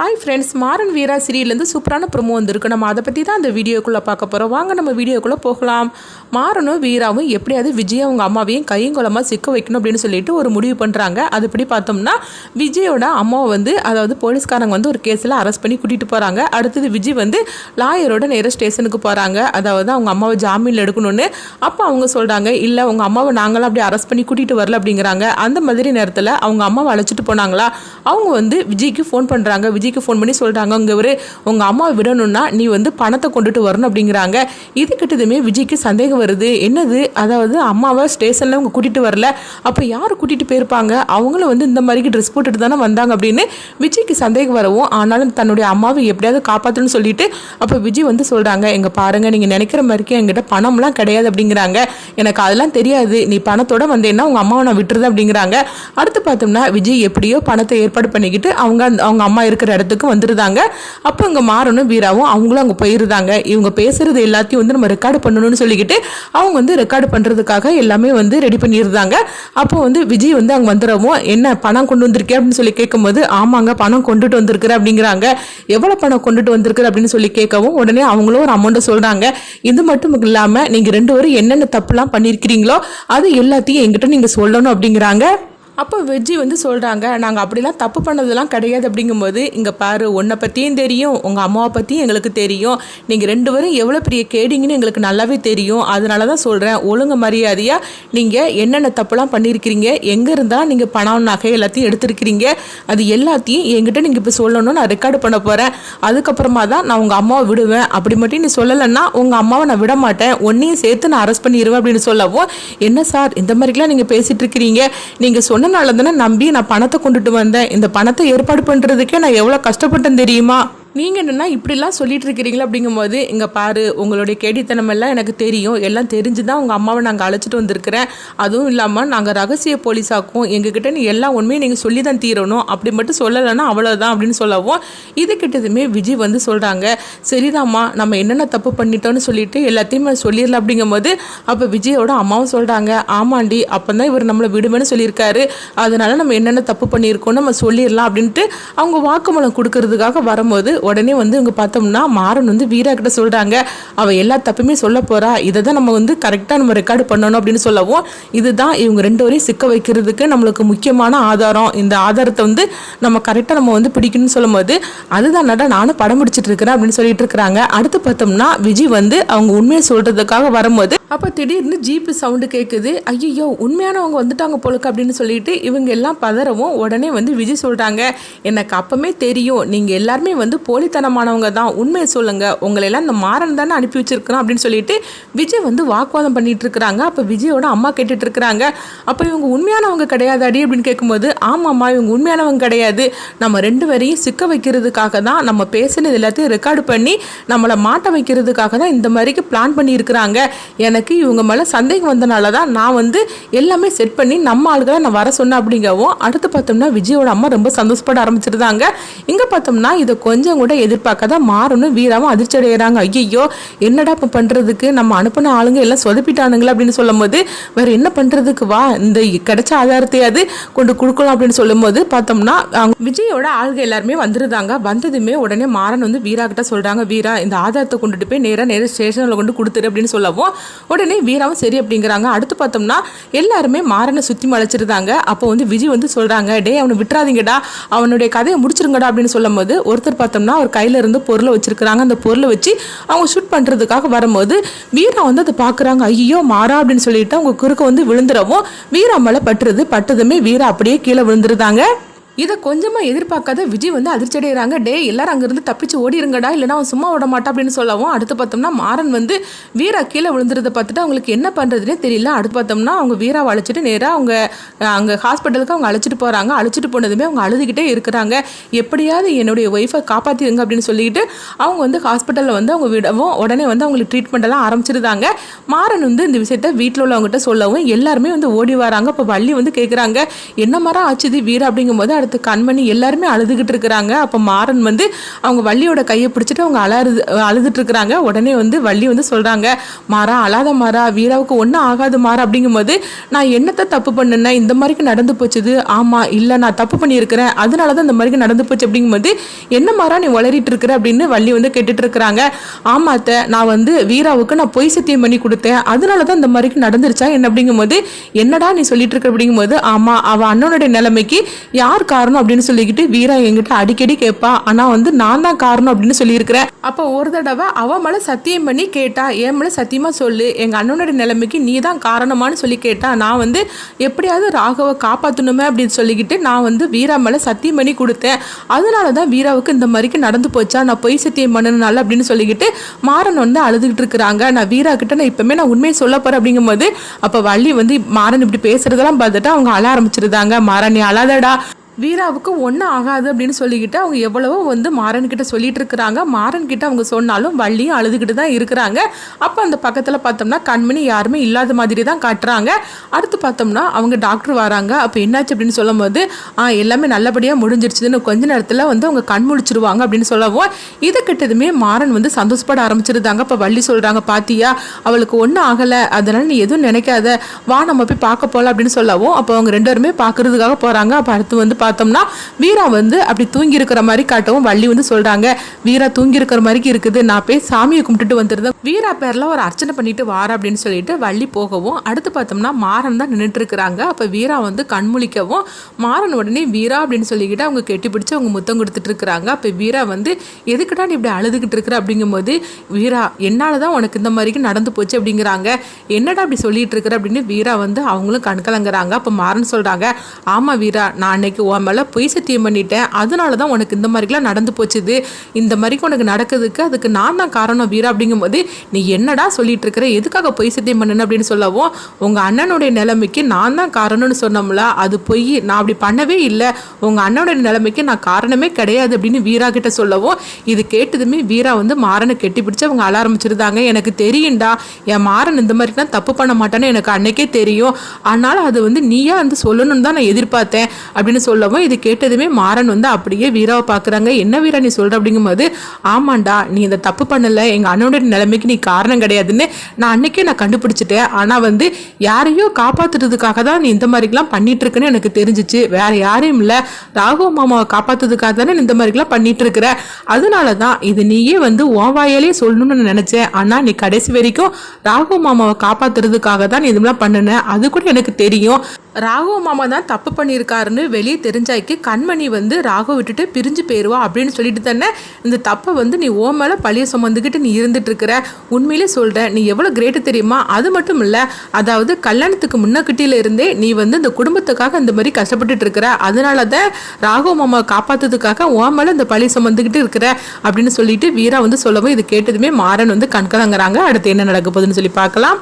Hi friends Maran Veera சீரியல்லேருந்து சூப்பரான promo வந்திருக்கு. நம்ம அதை பற்றி தான் அந்த வீடியோக்குள்ளே பார்க்க போகிறோம் வாங்க நம்ம வீடியோக்குள்ளே போகலாம். மாறனும் வீராவும் எப்படியாவது விஜய் அவங்க அம்மாவையும் கையங்குளமாக சிக்க வைக்கணும் அப்படின்னு சொல்லிட்டு ஒரு முடிவு பண்ணுறாங்க அதுபடி பார்த்தோம்னா விஜயோட அம்மாவை வந்து அதாவது போலீஸ்காரங்க வந்து ஒரு கேஸில் அரெஸ்ட் பண்ணி கூட்டிகிட்டு போகிறாங்க அடுத்தது விஜய் வந்து லாயரோட நேராக ஸ்டேஷனுக்கு போகிறாங்க அதாவது அவங்க அம்மாவை ஜாமீனில் எடுக்கணும்னு. அப்போ அவங்க சொல்கிறாங்க இல்லை உங்கள் அம்மாவை நாங்களாம் அப்படி அரெஸ்ட் பண்ணி கூட்டிகிட்டு வரல அப்படிங்கிறாங்க. அந்த மாதிரி நேரத்தில் அவங்க அம்மாவை அழைச்சிட்டு போனாங்களா? அவங்க வந்து விஜய்க்கு ஃபோன் பண்ணுறாங்க விஜய் விஜய்க்கு ஃபோன் பண்ணி சொல்கிறாங்க அங்கே ஒரு உங்கள் அம்மாவை விடணும்னா நீ வந்து பணத்தை கொண்டுட்டு வரணும் அப்படிங்கிறாங்க. இது கிட்டதுமே விஜய்க்கு சந்தேகம் வருது. என்னது? அதாவது அம்மாவை ஸ்டேஷனில் அவங்க கூட்டிகிட்டு வரல. அப்போ யார் கூட்டிகிட்டு போயிருப்பாங்க? அவங்களும் வந்து இந்த மாதிரிக்கு ட்ரெஸ் போட்டுட்டு தானே வந்தாங்க அப்படின்னு விஜய்க்கு சந்தேகம் வரவும் ஆனாலும் தன்னுடைய அம்மாவை எப்படியாவது காப்பாற்றணும்னு சொல்லிட்டு அப்போ விஜய் வந்து சொல்கிறாங்க எங்கள் பாருங்கள் நீங்கள் நினைக்கிற மாதிரிக்கு எங்கிட்ட பணம்லாம் கிடையாது அப்படிங்கிறாங்க. எனக்கு அதெல்லாம் தெரியாது. நீ பணத்தோட வந்தேன்னா உங்கள் அம்மாவை நான் விட்டுருது அப்படிங்கிறாங்க. அடுத்து பார்த்தோம்னா விஜய் எப்படியோ பணத்தை ஏற்பாடு பண்ணிக்கிட்டு அவங்க அந்த- அவங்க அம்மா இருக்கிற இடத்துக்கு வந்துருந்தாங்க அப்போ அங்கே மாறனும் வீராவும் அவங்களும் அங்கே போயிருந்தாங்க. இவங்க பேசுறது எல்லாத்தையும் வந்து நம்ம ரெக்கார்டு பண்ணணும்னு சொல்லிக்கிட்டு அவங்க வந்து ரெக்கார்டு பண்ணுறதுக்காக எல்லாமே வந்து ரெடி பண்ணியிருந்தாங்க. அப்போ வந்து விஜய் வந்து அங்கே வந்துடவும் என்ன பணம் கொண்டு வந்திருக்கேன் அப்படின்னு சொல்லி கேட்கும்போது ஆமாங்க பணம் கொண்டுட்டு வந்திருக்கிற அப்படிங்கிறாங்க. எவ்வளோ பணம் கொண்டுட்டு வந்திருக்கிற? அப்படின்னு சொல்லி கேட்கவும் உடனே அவங்களும் ஒரு அமௌண்ட்டை சொல்கிறாங்க இது மட்டும் இல்லாமல் நீங்கள் ரெண்டு பேரும் என்னென்ன தப்புலாம் பண்ணியிருக்கிறீங்களோ அது எல்லாத்தையும் எங்கிட்ட நீங்கள் சொல்லணும் அப்படிங்கிறாங்க. அப்போ வெஜ்ஜி வந்து சொல்கிறாங்க நாங்கள் அப்படிலாம் தப்பு பண்ணதெல்லாம் கிடையாது. அப்படிங்கும்போது இங்கே பாரு உன்னை பற்றியும் தெரியும் உங்கள் அம்மாவை பற்றியும் எங்களுக்கு தெரியும். நீங்கள் ரெண்டு பேரும் எவ்வளோ பெரிய கேடிங்கன்னு எங்களுக்கு நல்லாவே தெரியும். அதனால தான் சொல்கிறேன் ஒழுங்கு மரியாதையாக நீங்கள் என்னென்ன தப்புலாம் பண்ணியிருக்கிறீங்க எங்கே இருந்தால் நீங்கள் பணம் நகை எல்லாத்தையும் எடுத்திருக்கிறீங்க அது எல்லாத்தையும் என்கிட்ட நீங்கள் இப்போ சொல்லணும்னு நான் ரெக்கார்டு பண்ண போகிறேன் அதுக்கப்புறமா தான் நான் உங்கள் அம்மாவை விடுவேன். அப்படி மட்டும் நீ சொல்லலைன்னா உங்கள் அம்மாவை நான் விட மாட்டேன். ஒன்றையும் சேர்த்து நான் அரெஸ்ட் பண்ணிடுவேன் அப்படின்னு சொல்லவும் என்ன சார் இந்த மாதிரிலாம் நீங்கள் பேசிகிட்டு இருக்கிறீங்க. நீங்கள் சொன்ன தானே நம்பி நான் பணத்தை கொண்டுட்டு வந்தேன். இந்த பணத்தை ஏற்பாடு பண்ணுறதுக்கே நான் எவ்வளோ கஷ்டப்பட்டேன் தெரியுமா? நீங்கள் என்னென்னா இப்படிலாம் சொல்லிட்டு இருக்கிறீங்களா அப்படிங்கும்போது இங்கே பாரு உங்களுடைய கேடித்தனம் எல்லாம் எனக்கு தெரியும். எல்லாம் தெரிஞ்சு தான் உங்கள் அம்மாவை நாங்கள் அழைச்சிட்டு வந்திருக்கிறேன். அதுவும் இல்லாமல் நாங்கள் ரகசிய போலீஸாக்கும் எங்ககிட்ட நீ எல்லா உண்மையும் நீங்கள் சொல்லி தான் தீரணும். அப்படி மட்டும் சொல்லலைன்னா அவ்வளோதான் அப்படின்னு சொல்லவும் இது கிட்டதுமே விஜய் வந்து சொல்கிறாங்க சரிதாம்மா நம்ம என்னென்ன தப்பு பண்ணிட்டோம்னு சொல்லிட்டு எல்லாத்தையும் சொல்லிடலாம் அப்படிங்கும்போது அப்போ விஜயோட அம்மாவும் சொல்கிறாங்க ஆமாண்டி அப்போ தான் இவர் நம்மளை விடுமேன்னு சொல்லியிருக்காரு. அதனால் நம்ம என்னென்ன தப்பு பண்ணியிருக்கோம் நம்ம சொல்லிடலாம் அப்படின்ட்டு அவங்க வாக்குமூலம் கொடுக்கறதுக்காக வரும்போது உடனே வந்து இவங்க பார்த்தோம்னா மாறன் வந்து வீரா கிட்ட சொல்கிறாங்க அவள் எல்லா தப்புமே சொல்ல போகிறா இதை தான் நம்ம வந்து கரெக்டாக நம்ம ரெக்கார்டு பண்ணணும் அப்படின்னு சொல்லவும் இதுதான் இவங்க ரெண்டு வரையும் சிக்க வைக்கிறதுக்கு நம்மளுக்கு முக்கியமான ஆதாரம். இந்த ஆதாரத்தை வந்து நம்ம கரெக்டாக நம்ம வந்து பிடிக்கணும்னு சொல்லும்போது அதுதான் நடா நானும் படம் பிடிச்சிட்டு இருக்கிறேன் அப்படின்னு சொல்லிட்டு இருக்கிறாங்க. அடுத்து பார்த்தோம்னா விஜய் வந்து அவங்க உண்மையை சொல்கிறதுக்காக வரும்போது அப்போ திடீர்னு ஜீப்பு சவுண்டு கேட்குது ஐயோ உண்மையானவங்க வந்துட்டாங்க போலுக்கு அப்படின்னு சொல்லிட்டு இவங்க எல்லாம் பதறவும் உடனே வந்து விஜய் சொல்கிறாங்க எனக்கு அப்பமே தெரியும். நீங்கள் எல்லாருமே வந்து போ போலித்தனமானவங்க தான். உண்மையை சொல்லுங்கள் உங்களையெல்லாம் இந்த மாறன் தானே அனுப்பி வச்சிருக்கிறோம் அப்படின்னு சொல்லிட்டு விஜய் வந்து வாக்குவாதம் பண்ணிட்டு இருக்கிறாங்க. அப்போ விஜயோட அம்மா கேட்டுட்டு இருக்கிறாங்க. அப்போ இவங்க உண்மையானவங்க கிடையாது அடி அப்படின்னு கேட்கும்போது ஆமாம்மா இவங்க உண்மையானவங்க கிடையாது. நம்ம ரெண்டு பேரையும் சிக்க வைக்கிறதுக்காக தான் நம்ம பேசினது எல்லாத்தையும் ரெக்கார்டு பண்ணி நம்மளை மாட்ட வைக்கிறதுக்காக தான் இந்த மாதிரிக்கு பிளான் பண்ணி இருக்கிறாங்க எனக்கு இவங்க மேலே சந்தேகம் வந்தனால தான் நான் வந்து எல்லாமே செட் பண்ணி நம்ம ஆளுகளை நான் வர சொன்னேன் அப்படிங்கவும் அடுத்து பார்த்தோம்னா விஜயோட அம்மா ரொம்ப சந்தோஷப்பட ஆரம்பிச்சிருந்தாங்க. இங்கே பார்த்தோம்னா இதை கொஞ்சம் கூட எதிர்பார்க்காத மாறணும் வீராவும் அதிர்ச்சி அடைகிறாங்க ஐயோ என்னடா இப்போ பண்ணுறதுக்கு நம்ம அனுப்பின ஆளுங்க எல்லாம் சொதப்பிட்டானுங்களா அப்படின்னு சொல்லும்போது வேற என்ன பண்ணுறதுக்கு வா? இந்த கிடைச்ச ஆதாரத்தையாவது கொண்டு கொடுக்கலாம் அப்படின்னு சொல்லும்போது பார்த்தோம்னா அவங்க விஜயோட ஆளுங்க எல்லாருமே வந்துருந்தாங்க வந்ததுமே உடனே மாறன் வந்து வீரா கிட்ட சொல்கிறாங்க வீரா இந்த ஆதாரத்தை கொண்டுட்டு போய் நேராக நேராக ஸ்டேஷனில் கொண்டு கொடுத்துரு அப்படின்னு சொல்லவும் உடனே வீராவும் சரி அப்படிங்கிறாங்க. அடுத்து பார்த்தோம்னா எல்லாருமே மாறனை சுற்றி மலைச்சிருந்தாங்க. அப்போ வந்து விஜய் வந்து சொல்கிறாங்க டே அவனை விட்டுறாதீங்கடா. அவனுடைய கதையை முடிச்சிருங்கடா அப்படின்னு சொல்லும்போது ஒருத்தர் பார்த்தோம்னா அவர் கையில் இருந்து பொருளை வச்சுருக்குறாங்க. அந்த பொருளை வச்சு அவங்க ஷூட் பண்ணுறதுக்காக வரும்போது வீரா வந்து அதை பார்க்குறாங்க. ஐயோ மாறா அப்படின்னு சொல்லிட்டு அவங்க குறுக்க வந்து விழுந்துடவும் வீரா மேலே பட்டுறது பட்டதுமே வீரா அப்படியே கீழே விழுந்துருந்தாங்க இதை கொஞ்சமாக எதிர்பார்க்காத விஜய் வந்து அதிர்ச்சி அடைகிறாங்க டே எல்லாரும் அங்கேருந்து தப்பிச்சு ஓடிருங்கடா இல்லைனா அவன் சும்மா விட மாட்டா அப்படின்னு சொல்லவும் அடுத்து பார்த்தோம்னா மாறன் வந்து வீரா கீழே விழுந்துறதை பார்த்துட்டு அவங்களுக்கு என்ன பண்ணுறதுனே தெரியல. அடுத்து பார்த்தோம்னா அவங்க வீராவை அழைச்சிட்டு நேராக அவங்க அங்கே ஹாஸ்பிட்டலுக்கு அவங்க அழைச்சிட்டு போகிறாங்க அழைச்சிட்டு போனதுமே அவங்க அழுதுகிட்டே இருக்கிறாங்க. எப்படியாவது என்னுடைய ஒய்ஃபை காப்பாற்றிடுங்க அப்படின்னு சொல்லிட்டு அவங்க வந்து ஹாஸ்பிட்டலில் வந்து அவங்க விடவும் உடனே வந்து அவங்களுக்கு ட்ரீட்மெண்ட் எல்லாம் ஆரம்பிச்சிருந்தாங்க. மாறன் வந்து இந்த விஷயத்த வீட்டில் உள்ளவங்ககிட்ட சொல்லவும் எல்லாருமே வந்து ஓடி வராங்க. இப்போ வள்ளி வந்து கேட்குறாங்க என்ன மரம் ஆச்சுது வீரா? அப்படிங்கும்போது அடுத்து கண்மணி எல்லாருமே அழுதுகிட்டு இருக்கிறாங்க. அப்போ மாறன் வந்து அவங்க வள்ளியோட கையை பிடிச்சிட்டு அவங்க அழறது அழுதுட்டு இருக்கிறாங்க. உடனே வந்து வள்ளி வந்து சொல்கிறாங்க மாறா அழாத மாறா வீராவுக்கு ஒன்றும் ஆகாது மாறா. அப்படிங்கும்போது நான் என்னத்தை தப்பு பண்ணுனேன்? இந்த மாதிரிக்கு நடந்து போச்சுது. ஆமாம் இல்லை நான் தப்பு பண்ணியிருக்கிறேன். அதனால தான் இந்த மாதிரிக்கு நடந்து போச்சு. அப்படிங்கும்போது என்ன மாறா நீ வளரிட்டு இருக்கிற? அப்படின்னு வள்ளி வந்து கேட்டுட்டு இருக்கிறாங்க. ஆமாத்த நான் வந்து வீராவுக்கு நான் பொய் சத்தியம் பண்ணி கொடுத்தேன். அதனால தான் இந்த மாதிரிக்கு நடந்துருச்சா? என்ன? அப்படிங்கும்போது என்னடா நீ சொல்லிட்டு இருக்க? அப்படிங்கும்போது ஆமாம் அவள் அண்ணனுடைய நிலைமைக்கு யார் காரணம் அப்படின்னு சொல்லிக்கிட்டு வீரா என்கிட்ட அடிக்கடி கேட்பா ஆனால் வந்து நான் தான் காரணம் அப்படின்னு சொல்லியிருக்கிறேன். அப்போ ஒரு தடவை அவன் மேலே சத்தியம் பண்ணி கேட்டா என் மேலே சத்தியமாக சொல்லு. எங்கள் அண்ணனுடைய நிலைமைக்கு நீ தான் காரணமானு சொல்லி கேட்டா நான் வந்து எப்படியாவது ராகவை காப்பாற்றணுமே அப்படின்னு சொல்லிக்கிட்டு நான் வந்து வீரா மேலே சத்தியம் பண்ணி கொடுத்தேன். அதனால தான் வீராவுக்கு இந்த மாதிரிக்கு நடந்து போச்சா? நான் பொய் சத்தியம் பண்ணனால அப்படின்னு சொல்லிக்கிட்டு மாறன் வந்து அழுதுகிட்டு இருக்கிறாங்க. நான் வீரா கிட்ட நான் இப்பவுமே நான் உண்மையை சொல்ல போறேன் அப்படிங்கும்போது அப்போ வள்ளி வந்து மாறன் இப்படி பேசுறதெல்லாம் பார்த்துட்டு அவங்க அழ ஆரம்பிச்சிருந்தாங்க. மாறன் நீ அழாதடா. வீராவுக்கு ஒன்றும் ஆகாது அப்படின்னு சொல்லிக்கிட்டு அவங்க எவ்வளவோ வந்து மாறன்கிட்ட சொல்லிட்டு இருக்கிறாங்க. மாறன்கிட்ட அவங்க சொன்னாலும் வள்ளியும் அழுதுகிட்டு தான் இருக்கிறாங்க. அப்போ அந்த பக்கத்தில் பார்த்தோம்னா கண்மணி யாருமே இல்லாத மாதிரி தான் காட்டுறாங்க. அடுத்து பார்த்தோம்னா அவங்க டாக்டர் வராங்க. அப்போ என்னாச்சு அப்படின்னு சொல்லும்போது ஆ எல்லாமே நல்லபடியாக முடிஞ்சிருச்சுன்னு கொஞ்ச நேரத்தில் வந்து அவங்க கண் முழிச்சிருவாங்க அப்படின்னு சொல்லவும் இது கிட்டதுமே மாறன் வந்து சந்தோஷப்பட ஆரம்பிச்சிருந்தாங்க. அப்போ வள்ளி சொல்கிறாங்க பாத்தியா அவளுக்கு ஒன்றும் ஆகலை. அதனால் நீ எதுவும் நினைக்காத. வா நம்ம போய் பார்க்க போகலாம் அப்படின்னு சொல்லவும் அப்போ அவங்க ரெண்டு பேருமே பார்க்கறதுக்காக போகிறாங்க அப்போ அடுத்து வந்து பார்த்தோம்னா வீரா வந்து அப்படி தூங்கி இருக்கிற மாதிரி காட்டவும் வள்ளி வந்து சொல்றாங்க. வீரா தூங்கி இருக்கிற மாதிரி இருக்குது. நான் போய் சாமியை கும்பிட்டுட்டு வந்துருந்தேன். வீரா பேர்ல ஒரு அர்ச்சனை பண்ணிட்டு வார அப்படின்னு சொல்லிட்டு வள்ளி போகவும் அடுத்து பார்த்தோம்னா மாறன் தான் நின்றுட்டு இருக்கிறாங்க அப்போ வீரா வந்து கண்முழிக்கவும் மாறன் உடனே வீரா அப்படின்னு சொல்லிக்கிட்டு அவங்க கெட்டி பிடிச்சி அவங்க முத்தம் கொடுத்துட்டு இருக்கிறாங்க அப்போ வீரா வந்து எதுக்குடா நீ இப்படி அழுதுகிட்டு இருக்கிற? அப்படிங்கும்போது வீரா என்னால் தான் உனக்கு இந்த மாதிரிக்கு நடந்து போச்சு அப்படிங்கிறாங்க. என்னடா அப்படி சொல்லிட்டு இருக்கிற அப்படின்னு வீரா வந்து அவங்களும் கண்கலங்குறாங்க. அப்போ மாறன் சொல்றாங்க ஆமா வீரா நான் அன்னைக்கு உன் மேலே பொய் சத்தியம் பண்ணிட்டேன். அதனால தான் உனக்கு இந்த மாதிரிலாம் நடந்து போச்சுது. இந்த மாதிரிக்கு உனக்கு நடக்குதுக்கு அதுக்கு நான் தான் காரணம் வீரா அப்படிங்கும்போது நீ என்னடா சொல்லிட்டு இருக்கிற? எதுக்காக பொய் சத்தியம் பண்ணணும் அப்படின்னு சொல்லவும் உங்கள் அண்ணனுடைய நிலைமைக்கு நான் தான் காரணம்னு சொன்னோம்ல அது பொய். நான் அப்படி பண்ணவே இல்லை. உங்கள் அண்ணனுடைய நிலைமைக்கு நான் காரணமே கிடையாது அப்படின்னு வீரா கிட்ட சொல்லவும் இது கேட்டதுமே வீரா வந்து மாறனை கெட்டி பிடிச்சி அவங்க அழ ஆரம்பிச்சிருந்தாங்க. எனக்கு தெரியும்டா. என் மாறன் இந்த மாதிரிலாம் தப்பு பண்ண மாட்டான்னு எனக்கு அன்னைக்கே தெரியும். ஆனால் அது வந்து நீயா வந்து சொல்லணும்னு தான் நான் எதிர்பார்த்தேன் அப்படின்னு சொல்லவும் இது கேட்டதுமே மாறன் வந்து அப்படியே வீராவை பார்க்குறாங்க. என்ன வீரா நீ சொல்கிற அப்படிங்கும்போது ஆமாண்டா நீ இந்த தப்பு பண்ணலை. எங்கள் அண்ணனோட நிலைமைக்கு நீ காரணம் கிடையாதுன்னு நான் அன்னைக்கே நான் கண்டுபிடிச்சிட்டேன். ஆனால் வந்து யாரையோ காப்பாற்றுறதுக்காக தான் நீ இந்த மாதிரிலாம் பண்ணிகிட்ருக்குன்னு எனக்கு தெரிஞ்சிச்சு. வேறு யாரையும் இல்லை. ராகவ மாமாவை காப்பாற்றுறதுக்காக தானே நீ இந்த மாதிரிலாம் பண்ணிகிட்ருக்குற அதனால தான் இது நீயே வந்து ஓவாயாலே வாயாலே சொல்லணும்னு நினச்சேன். ஆனால் நீ கடைசி வரைக்கும் ராகவ மாமாவை காப்பாற்றுறதுக்காக தான் நீ இதெல்லாம் பண்ணினேன் அது கூட எனக்கு தெரியும். ராகவ மாமா தான் தப்பு பண்ணியிருக்காருன்னு வெளியே தெரிஞ்சாய்க்கு கண்மணி வந்து ராகவ விட்டுட்டு பிரிஞ்சு போயிடுவா அப்படின்னு சொல்லிட்டு தானே இந்த தப்பை வந்து நீ ஓ மேலே பழிய சுமந்துக்கிட்டு நீ இருந்துட்டு இருக்கிற. உண்மையிலே சொல்கிறேன் நீ எவ்வளோ கிரேட்டு தெரியுமா? அது மட்டும் இல்லை அதாவது கல்யாணத்துக்கு முன்னக்கிட்டியில இருந்தே நீ வந்து இந்த குடும்பத்துக்காக இந்த மாதிரி கஷ்டப்பட்டுட்டு இருக்கிற. அதனால தான் ராகவ மாமா காப்பாற்றுறதுக்காக ஓ மேலே இந்த பழி சுமந்துக்கிட்டு இருக்கிற அப்படின்னு சொல்லிட்டு வீரா வந்து சொல்லவும் இது கேட்டதுமே மாறன் வந்து கண்கலங்கிறாங்க. அடுத்து என்ன நடக்க போகுதுன்னு சொல்லி பார்க்கலாம்.